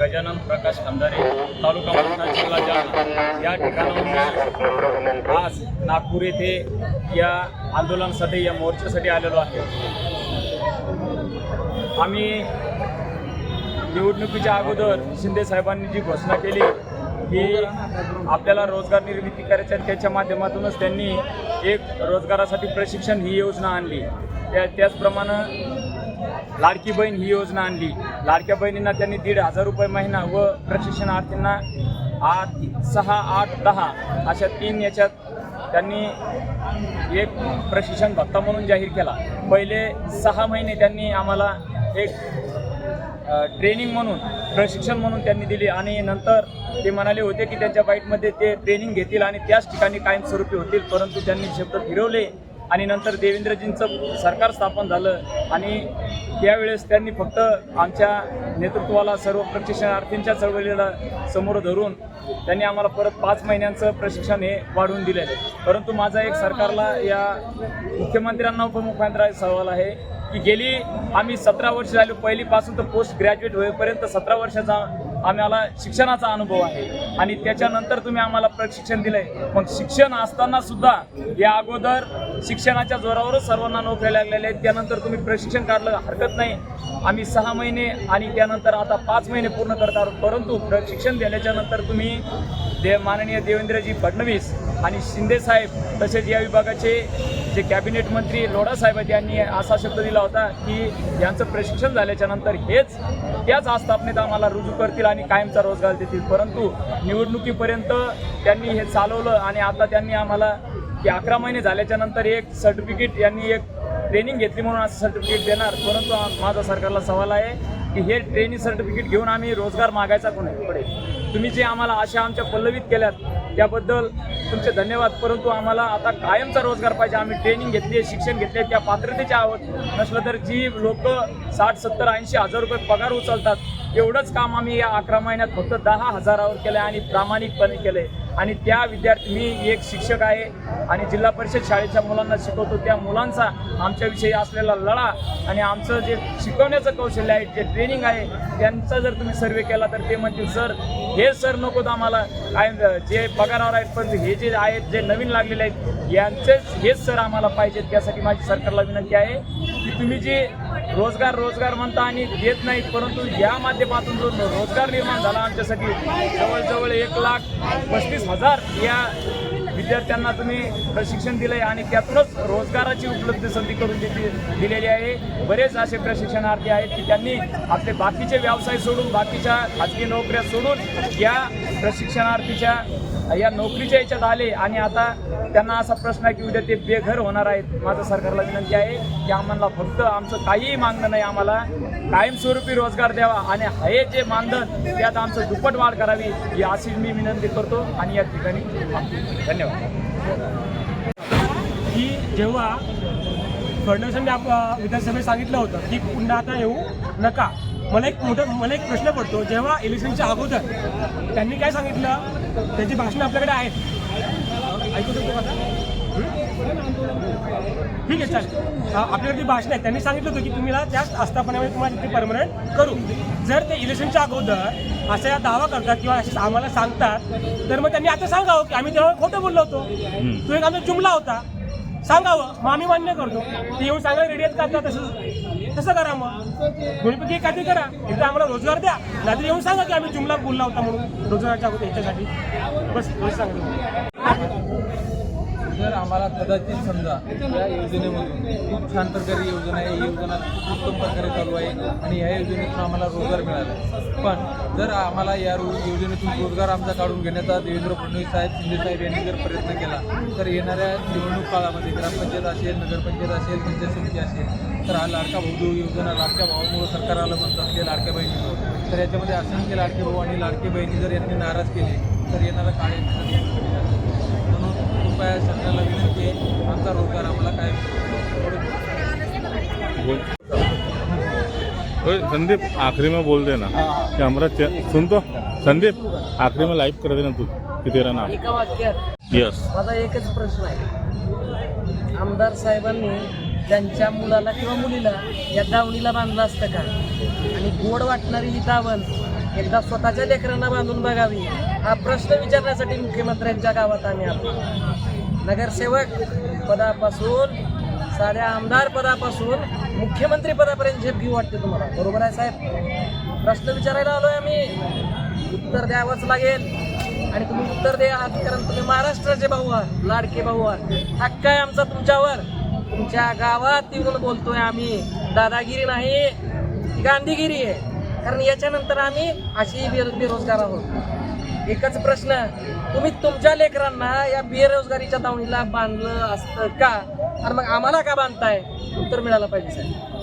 गजानन प्रकाश खंदारे तालुका मतदार जिल्हा जालना. या ठिकाणाहून आज नागपूर येथे या आंदोलनासाठी या मोर्चासाठी आलेलो आहे. आम्ही निवडणुकीच्या अगोदर शिंदे साहेबांनी जी घोषणा केली की आपल्याला रोजगार निर्मिती करायची आहे त्याच्या माध्यमातूनच त्यांनी एक रोजगारासाठी प्रशिक्षण ही योजना आणली. त्या त्याचप्रमाणे लाडकी बहीण ही योजना आणली. लाडक्या बहिणींना त्यांनी दीड हजार रुपये महिना व प्रशिक्षणार्थींना आठ सहा आठ दहा अशा तीन याच्यात त्यांनी एक प्रशिक्षण भत्ता म्हणून जाहीर केला. पहिले सहा महिने त्यांनी आम्हाला एक ट्रेनिंग म्हणून प्रशिक्षण म्हणून त्यांनी दिली आणि नंतर ते म्हणाले होते की त्यांच्या बाईटमध्ये ते ट्रेनिंग घेतील आणि त्याच ठिकाणी कायमस्वरूपी होतील परंतु त्यांनी शब्द फिरवले आणि नंतर देवेंद्रजींचं सरकार स्थापन झालं आणि त्यावेळेस त्यांनी फक्त आमच्या नेतृत्वाला सर्व प्रशिक्षणार्थींच्या चळवळीला समोर धरून त्यांनी आम्हाला परत पाच महिन्यांचं प्रशिक्षण हे वाढवून दिलेलं आहे. परंतु माझा एक सरकारला या मुख्यमंत्र्यांना उपमुख्यमंत्र्यांचा सवाल आहे की गेली आम्ही सतरा वर्ष झाली पहिलीपासून तर पोस्ट ग्रॅज्युएट होईपर्यंत सतरा वर्षाचा आम्हाला शिक्षणाचा अनुभव आहे. आणि त्याच्यानंतर तुम्ही आम्हाला प्रशिक्षण दिलंय. मग शिक्षण असताना सुद्धा या अगोदर शिक्षणाच्या जोरावरच सर्वांना नोकऱ्या लागलेल्या आहेत. त्यानंतर तुम्ही प्रशिक्षण काढलं हरकत नाही. आम्ही सहा महिने आणि त्यानंतर आता पाच महिने पूर्ण करत आहोत. परंतु प्रशिक्षण दिल्याच्या नंतर तुम्ही दे माननीय देवेंद्रजी फडणवीस आणि शिंदेसाहेब तसेच या विभागाचे जे कॅबिनेट मंत्री लोढा साहेब यांनी असा शब्द दिला होता की यांचं प्रशिक्षण झाल्याच्यानंतर हेच त्याच आस्थापनेत आम्हाला रुजू करतील आणि कायमचा रोजगार देतील. परंतु निवडणुकीपर्यंत त्यांनी हे चालवलं आणि आता त्यांनी आम्हाला की अकरा महिने झाल्याच्यानंतर एक सर्टिफिकेट यांनी एक ट्रेनिंग घेतली म्हणून असं सर्टिफिकेट देणार. परंतु माझा सरकारला सवाल आहे की हे ट्रेनिंग सर्टिफिकेट घेऊन आम्ही रोजगार मागायचा कोणाकडे? तुम्ही जे आम्हाला आशा आमच्या पल्लवित केल्यात त्याबद्दल तुमचे धन्यवाद. परंतु आम्हाला आता कायमचा रोजगार पाहिजे. आम्ही ट्रेनिंग घेतली आहे शिक्षण घेतले त्या पात्रतेचे आहोत नसलं तर जी लोक साठ सत्तर ऐंशी हजार रुपये पगार उचलतात एवढंच काम आम्ही या अकरा महिन्यात फक्त दहा हजारावर केलं आणि प्रामाणिकपणे केलं आणि त्या विद्यार्थी मी एक शिक्षक आहे आणि जिल्हा परिषद शाळेच्या मुलांना शिकवतो. त्या मुलांचा आमच्याविषयी असलेला लढा आणि आमचं जे शिकवण्याचं कौशल्य आहे जे ट्रेनिंग आहे त्यांचा जर तुम्ही सर्वे केला तर ते म्हणतील सर हे सर नकोत आम्हाला काय जे पगारावर आहेत पण हे जे आहेत जे नवीन लागलेले आहेत यांचेच हेच सर आम्हाला पाहिजेत त्यासाठी माझी सरकारला विनंती आहे. की तुम्ही जे रोजगार रोजगार म्हणता आणि देत नाहीत परंतु या माध्यमातून जो रोजगार निर्माण झाला आमच्यासाठी जवळजवळ एक लाख पस्तीस हजार या विद्यार्थ्यांना तुम्ही प्रशिक्षण दिलंय आणि त्यातूनच रोजगाराची उपलब्ध संधी करून दिली दिलेली आहे. बरेच असे प्रशिक्षणार्थी आहेत की त्यांनी आपले बाकीचे व्यवसाय सोडून बाकीच्या खाजगी नोकऱ्या सोडून या प्रशिक्षणार्थीच्या या नोकरीच्या याच्यात आले आणि आता त्यांना असा प्रश्न आहे की उद्या ते बेघर होणार आहेत. माझं सरकारला विनंती आहे की आम्हाला फक्त आमचं काहीही मागणं नाही आम्हाला. कायमस्वरूपी रोजगार द्यावा आणि हे जे मानधन त्यात आमचं दुप्पट वाढ करावी ही अशी मी विनंती करतो. आणि या ठिकाणी धन्यवाद. की जेव्हा फडणवीसांनी आप विधानसभेत सांगितलं होतं की पुन्हा आता येऊ नका. मला एक मोठं मला एक प्रश्न पडतो. जेव्हा इलेक्शनच्या अगोदर त्यांनी काय सांगितलं? त्याची भाषणं आपल्याकडे आहेत. ऐकू शकतो का आता? ठीक आहे चालेल. आपल्याकडे जी भाषण आहे त्यांनी सांगितलं होतं की तुम्ही त्याच आस्थापनामध्ये तुम्हाला तिथे परमनंट करू. जर ते इलेक्शनच्या अगोदर असा या दावा करतात किंवा असे आम्हाला सांगतात. तर मग त्यांनी आता सांगावं की आम्ही तेव्हा खोटं बोललो होतो. तो एक आमचा जुमला होता. सांगावं. मग आम्ही मान्य करतो. ते येऊन सांगायला रेडी आहेत का आता? तसं तसं करा मग. दोन्हीपैकी एक काहीतरी करा. एकदा आम्हाला रोजगार द्या. नाहीतर येऊन सांगा की आम्ही जुमला बोलला होता म्हणून रोजगाराच्या अगोदर याच्यासाठी. बस बस सांगा. जर आम्हाला कदाचित समजा या योजनेमधून खूप छान प्रकारे योजना आहे ही योजना खूप उत्तम प्रकारे चालू आहे आणि ह्या योजनेतून आम्हाला रोजगार मिळाला पण जर आम्हाला या रो योजनेतून रोजगार आमचा काढून घेण्याचा देवेंद्र फडणवीस साहेब शिंदे साहेब यांनी जर प्रयत्न केला तर येणाऱ्या निवडणूक काळामध्ये ग्रामपंचायत असेल नगरपंचायत असेल पंचायत समिती असेल तर हा लाडका भाऊ देऊ योजना लाडक्या भावामुळं सरकार आलं म्हणतात ते लाडक्या बहिणीमुळं. तर याच्यामध्ये असंख्य लाडके भाऊ आणि लाडके बहिणी जर यांनी नाराज केले तर येणारा काळ आमचा रोजगार आम्हाला काय ओए, संदीप आखिरी में बोल देना। कैमरा चे- सुन तो। संदीप आखिरी में लाइव कर देना तू कि तेरा नाम? एका वाक्यात यस माझा एकच प्रश्न आहे. आमदार साहेबांनी त्यांच्या मुलाला किंवा मुलीला या दावणीला बांधलं असतं का? आणि गोड वाटणारी ही दावण एकदा स्वतःच्या लेकरांना बांधून बघावी हा प्रश्न विचारण्यासाठी मुख्यमंत्र्यांच्या गावात आम्ही आलो. नगरसेवक पदापासून साध्या आमदार पदापासून मुख्यमंत्री पदापर्यंत झेप घेऊ वाटते तुम्हाला. बरोबर आहे साहेब? प्रश्न विचारायला आलोय आम्ही. उत्तर द्यावंच लागेल. आणि तुम्ही उत्तर द्या आहात कारण तुम्ही महाराष्ट्राचे भाऊ आहात लाडके भाऊ आहात. हक्क आहे आमचा तुमच्यावर. तुमच्या गावात येऊन बोलतोय आम्ही. दादागिरी नाही. गांधीगिरी आहे. कारण याच्यानंतर आम्ही अशी बेरो बेरोजगार आहोत. एकच प्रश्न तुम्ही तुमच्या लेकरांना या बेरोजगारीच्या दावणीला बांधलं असतं का? आणि मग आम्हाला का बांधताय? उत्तर मिळालं पाहिजे साहेब.